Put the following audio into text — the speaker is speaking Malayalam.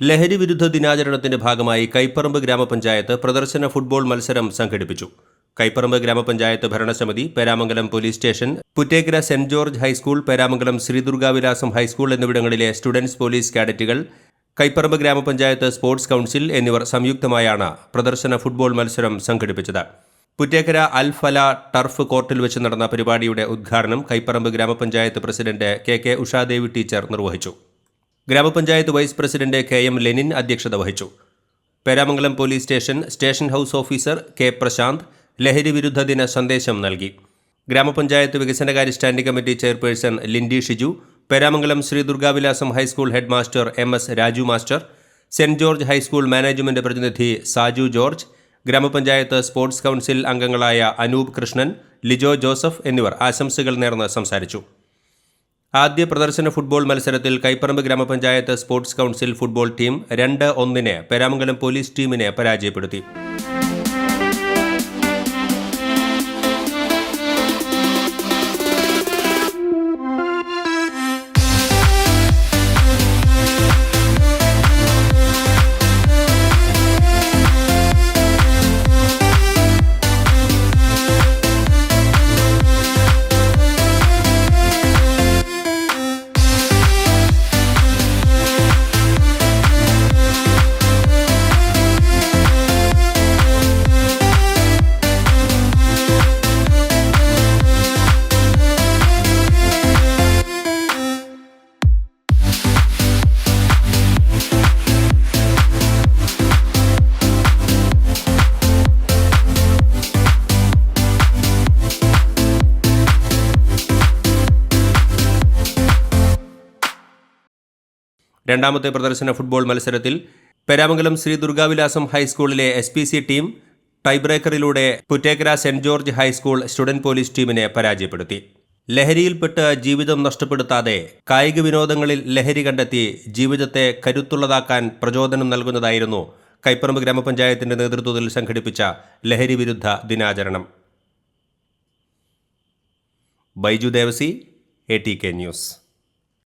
ലഹരി വിരുദ്ധ ദിനാചരണത്തിന്റെ ഭാഗമായി കൈപ്പറമ്പ് ഗ്രാമപഞ്ചായത്ത് പ്രദർശന ഫുട്ബോൾ മത്സരം സംഘടിപ്പിച്ചു. കൈപ്പറമ്പ് ഗ്രാമപഞ്ചായത്ത് ഭരണസമിതി Peramangalam police station Puttekkara saint George high school Peramangalam Sreedurgavilasam high school എന്നിവിടങ്ങളിലെ സ്റ്റുഡൻസ് പോലീസ് കാഡറ്റുകൾ കൈപ്പറമ്പ് ഗ്രാമപഞ്ചായത്ത് സ്പോർട്സ് കൗൺസിൽ എന്നിവർ സംയുക്തമായാണ് പ്രദർശന ഫുട്ബോൾ മത്സരം സംഘടിപ്പിച്ചത്. പുറ്റേക്കര അൽഫല ടർഫ് കോർട്ടിൽ വെച്ച് നടന്ന പരിപാടിയുടെ ഉദ്ഘാടനം കൈപ്പറമ്പ് ഗ്രാമപഞ്ചായത്ത് president K K Ushadevi teacher നിർവഹിച്ചു. ഗ്രാമപഞ്ചായത്ത് vice president K M Lenin അധ്യക്ഷത വഹിച്ചു. Peramangalam police station station house officer K Prashanth ലഹരി വിരുദ്ധ ദിന സന്ദേശം നൽകി. ഗ്രാമപഞ്ചായത്ത് വികസനകാര്യ standing committee chairperson Lindy Shiju Peramangalam Sree Durgavilasam high school head master M S Raju master saint George high school management പ്രതിനിധി സാജു ജോർജ് ഗ്രാമപഞ്ചായത്ത് സ്പോർട്സ് കൗൺസിൽ അംഗങ്ങളായ അനൂപ് കൃഷ്ണൻ ലിജോ ജോസഫ് എന്നിവർ ആശംസകൾ നേർന്ന് സംസാരിച്ചു. ആദ്യ പ്രദർശന ഫുട്ബോൾ മത്സരത്തിൽ കൈപ്പറമ്പ് ഗ്രാമപഞ്ചായത്ത് സ്പോർട്സ് കൗൺസിൽ ഫുട്ബോൾ ടീം രണ്ട് ഒന്നിന് പേരാമംഗലം പോലീസ് ടീമിനെ പരാജയപ്പെടുത്തി. രണ്ടാമത്തെ പ്രദർശന ഫുട്ബോൾ മത്സരത്തിൽ പെരാമംഗലം ശ്രീ ദുർഗാവിലാസം ഹൈസ്കൂളിലെ S P C team ടൈബ്രേക്കറിലൂടെ Puttekkara saint George high school student police ടീമിനെ പരാജയപ്പെടുത്തി. ലഹരിയിൽപ്പെട്ട് ജീവിതം നഷ്ടപ്പെടുത്താതെ കായിക വിനോദങ്ങളിൽ ലഹരി കണ്ടെത്തി ജീവിതത്തെ കരുത്തുള്ളതാക്കാൻ പ്രചോദനം നൽകുന്നതായിരുന്നു കൈപ്പറമ്പ് ഗ്രാമപഞ്ചായത്തിന്റെ നേതൃത്വത്തിൽ സംഘടിപ്പിച്ച ലഹരി വിരുദ്ധ ദിനാചരണം. Baiju Devasi A T K news.